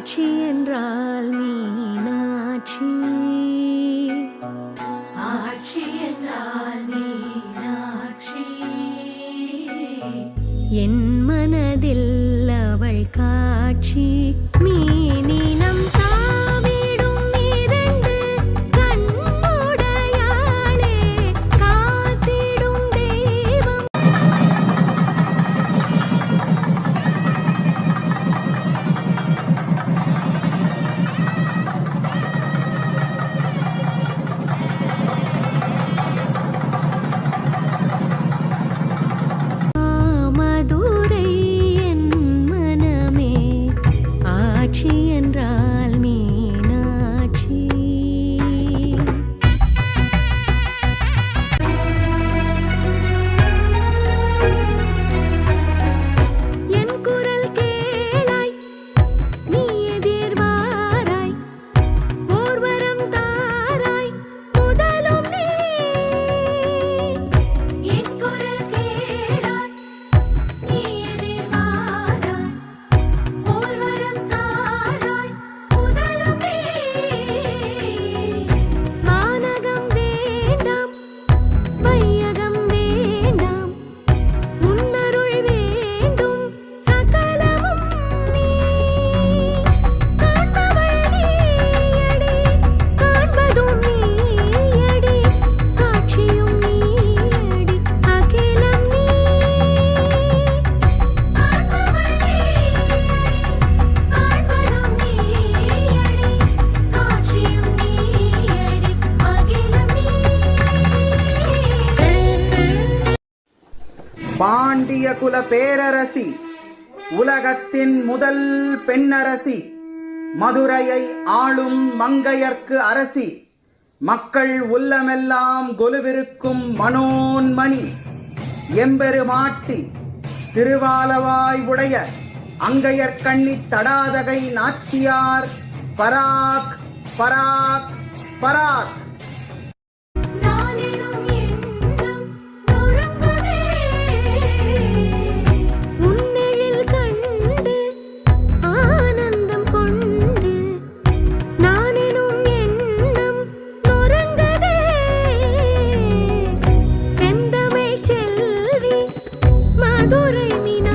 ஆட்சி என்றால் மீனாட்சி. ஆட்சி என்றால் மீனாட்சி. என் மனதில் அவள் காட்சி மீனினம் பாண்டிய குல பேரரசி உலகத்தின் முதல் பெண்ணரசி மதுரையை ஆளும் மங்கையர்க்கு அரசி மக்கள் உள்ளமெல்லாம் கொலுவிருக்கும் மனோன்மணி எம்பெருமாட்டி திருவாலவாய் உடைய அங்கையர் கண்ணி தடாதகை நாச்சியார் பராக் பராக் பராக். I mean.